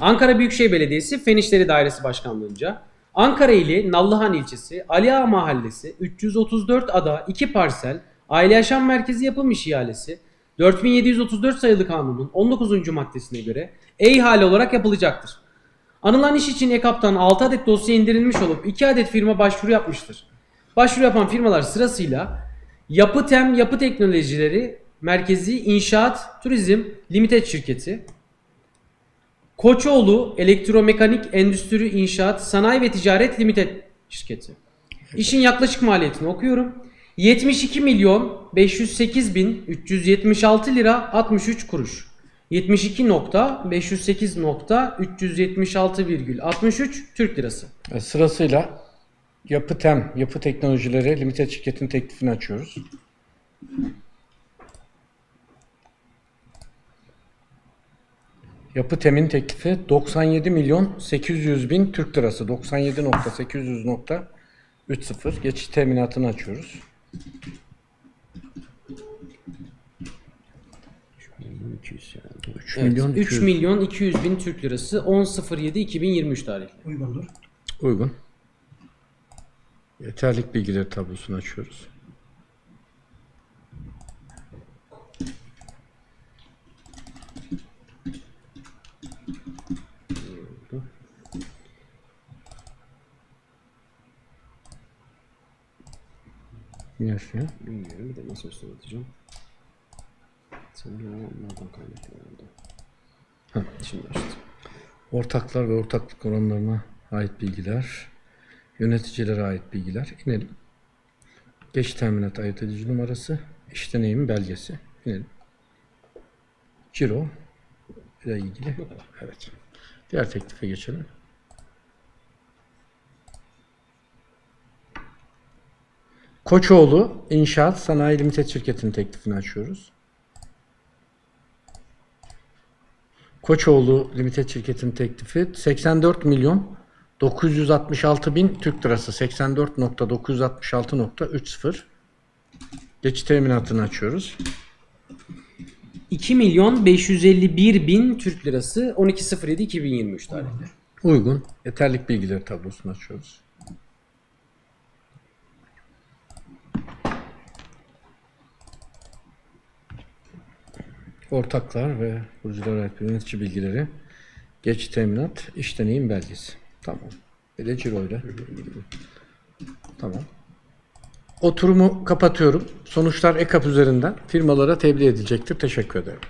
Ankara Büyükşehir Belediyesi Fen İşleri Dairesi Başkanlığınca Ankara ili Nallıhan ilçesi Ali Ağa Mahallesi 334 ada 2 parsel aile yaşam merkezi yapım iş ihalesi 4734 sayılı kanunun 19. maddesine göre e-ihale olarak yapılacaktır. Anılan iş için EKAP'tan 6 adet dosya indirilmiş olup 2 adet firma başvuru yapmıştır. Başvuru yapan firmalar sırasıyla Yapı Tem Yapı Teknolojileri Merkezi İnşaat Turizm Limited Şirketi, Koçoğlu Elektromekanik Endüstri İnşaat Sanayi ve Ticaret Limited Şirketi. İşin yaklaşık maliyetini okuyorum. 72 milyon 508 bin 376 lira 63 kuruş. 72 nokta 508 nokta 376 virgül 63 Türk lirası. E, Sırasıyla Yapı Tem, Yapı Teknolojileri Limited şirketinin teklifini açıyoruz. Yapı Tem'in teklifi 97 milyon 800 bin Türk lirası. 97.800.30. Geçiş teminatını açıyoruz. Evet, milyon 3 200. milyon 200 bin Türk lirası 10.07.2023 tarihli. Uygundur. Uygun. Yeterlik bilgileri tablosunu açıyoruz. Yaşıyor. Bilmiyorum bir de nasıl atacağım. Sanırım onlardan kaynaklı. Heh, Şimdi açtım. Ortaklar ve ortaklık oranlarına ait bilgiler. Yöneticilere ait bilgiler. İnelim. Geç teminat ayırt edici numarası. iş deneyimi belgesi. İnelim. Ciro ile ilgili. Evet. Diğer teklife geçelim. Koçoğlu İnşaat Sanayi Limited şirketinin teklifini açıyoruz. Koçoğlu Limited şirketinin teklifi 84 milyon 966 bin Türk lirası 84.966.30 Geçiş teminatını açıyoruz. 2 milyon 551 bin Türk lirası 12.07.2023 tarihli. Uygun. Yeterlik bilgileri tablosunu açıyoruz. Ortaklar ve kuruculara ait yönetici bilgileri, geç teminat, iş deneyim belgesi. Tamam. Bir de ciroyla. Tamam. Oturumu kapatıyorum. Sonuçlar EKAP üzerinden firmalara tebliğ edilecektir. Teşekkür ederim.